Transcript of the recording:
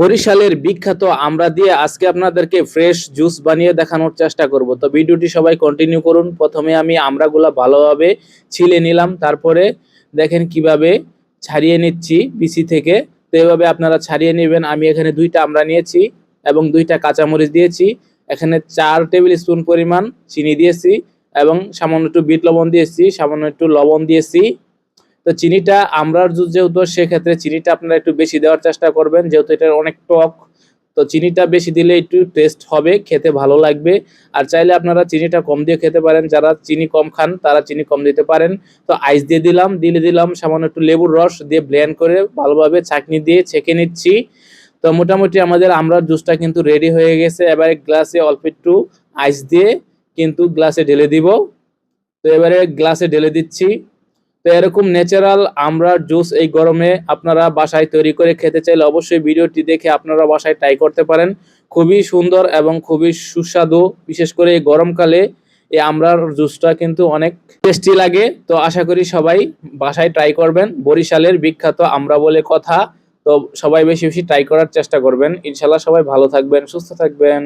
বরিশালের বিখ্যাত আমরা দিয়ে আজকে আপনাদেরকে ফ্রেশ জুস বানিয়ে দেখানোর চেষ্টা করব। তো ভিডিওটি সবাই কন্টিনিউ করুন। প্রথমে আমি আমড়াগুলা ভালোভাবে ছিলে নিলাম। তারপরে দেখেন কীভাবে ছাড়িয়ে নিচ্ছি বিসি থেকে। তো এভাবে আপনারা ছাড়িয়ে নেবেন। আমি এখানে দুইটা আমরা নিয়েছি এবং দুইটা কাঁচামরিচ দিয়েছি। এখানে চার টেবিল স্পুন পরিমাণ চিনি দিয়েছি এবং সামান্য একটু বিট লবণ দিয়েছি, সামান্য একটু লবণ দিয়েছি। তো চিনিটা আমরার জুস যেহেতু, সেক্ষেত্রে চিনিটা আপনারা একটু বেশি দেওয়ার চেষ্টা করবেন, যেহেতু এটা অনেক টক। তো চিনিটা বেশি দিলে একটু টেস্ট হবে, খেতে ভালো লাগবে। আর চাইলে আপনারা চিনিটা কম দিয়ে খেতে পারেন, যারা চিনি কম খান, তারা চিনি কম দিতে পারেন। তো আইস দিয়ে দিলাম দিলে দিলাম সামান্য একটু লেবুর রস দিয়ে ব্লেন্ড করে ভালোভাবে ছাঁকনি দিয়ে ছেঁকে নিচ্ছি। তো মোটামুটি আমাদের আমরার জুসটা কিন্তু রেডি হয়ে গেছে। এবারে গ্লাসে অল্প একটু আইস দিয়ে কিন্তু গ্লাসে ঢেলে দিব। তো এবারে গ্লাসে ঢেলে দিচ্ছি। তো এরকম ন্যাচারাল আমরার জুস এই গরমে আপনারা বাসায় তৈরি করে খেতে চাইলে অবশ্যই ভিডিওটি দেখে আপনারা বাসায় ট্রাই করতে পারেন। খুবই সুন্দর এবং খুবই সুস্বাদু, বিশেষ করে এই গরমকালে এই আমরার জুসটা কিন্তু অনেক টেস্টি লাগে। তো আশা করি সবাই বাসায় ট্রাই করবেন। বরিশালের বিখ্যাত আমরা বলে কথা। তো সবাই বেশি বেশি ট্রাই করার চেষ্টা করবেন। ইনশাল্লাহ সবাই ভালো থাকবেন, সুস্থ থাকবেন।